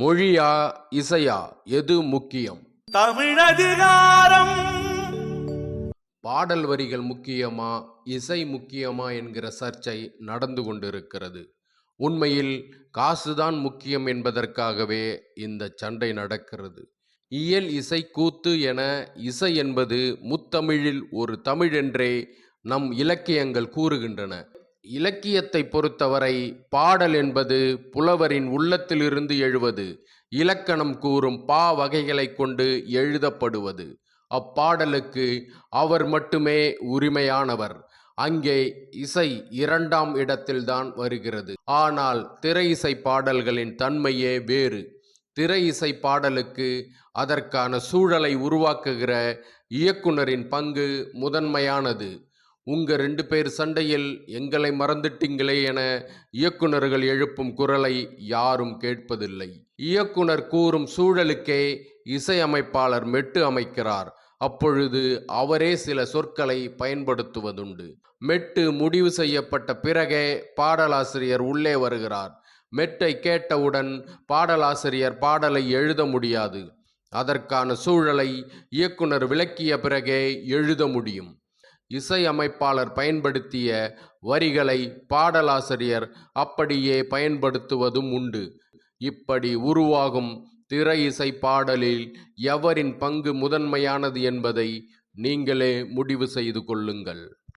மொழியா இசையா எது முக்கியம்? தமிழதிகாரம். பாடல் வரிகள் முக்கியமா இசை முக்கியமா என்கிற சர்ச்சை நடந்து கொண்டிருக்கிறது. உண்மையில் காசுதான் முக்கியம் என்பதற்காகவே இந்த சண்டை நடக்கிறது. இயல் இசை கூத்து என இசை என்பது முத்தமிழில் ஒரு தமிழென்றே நம் இலக்கியங்கள் கூறுகின்றன. இலக்கியத்தை பொறுத்தவரை பாடல் என்பது புலவரின் உள்ளத்திலிருந்து எழுவது. இலக்கணம் கூறும் பா வகைகளைக் கொண்டு எழுதப்படுவது. அப்பாடலுக்கு அவர் மட்டுமே உரிமையானவர். அங்கே இசை இரண்டாம் இடத்தில்தான் வருகிறது. ஆனால் திரை இசை பாடல்களின் தன்மையே வேறு. திரை இசை பாடலுக்கு அதற்கான சூழலை உருவாக்குகிற இயக்குனரின் பங்கு முதன்மையானது. உங்கள் ரெண்டு பேர் சண்டையில் எங்களை மறந்துட்டீங்களே என இயக்குனர்கள் எழுப்பும் குரலை யாரும் கேட்பதில்லை. இயக்குனர் கூறும் சூழலுக்கே இசையமைப்பாளர் மெட்டு அமைக்கிறார். அப்பொழுது அவரே சில சொற்களை பயன்படுத்துவதுண்டு. மெட்டு முடிவு செய்யப்பட்ட பிறகே பாடலாசிரியர் உள்ளே வருகிறார். மெட்டை கேட்டவுடன் பாடலாசிரியர் பாடலை எழுத முடியாது. அதற்கான சூழலை இயக்குனர் விளக்கிய பிறகே எழுத முடியும். இசையமைப்பாளர் பயன்படுத்திய வரிகளை பாடலாசிரியர் அப்படியே பயன்படுத்துவதும் உண்டு. இப்படி உருவாகும் திரை இசை பாடலில் எவரின் பங்கு முதன்மையானது என்பதை நீங்களே முடிவு செய்து கொள்ளுங்கள்.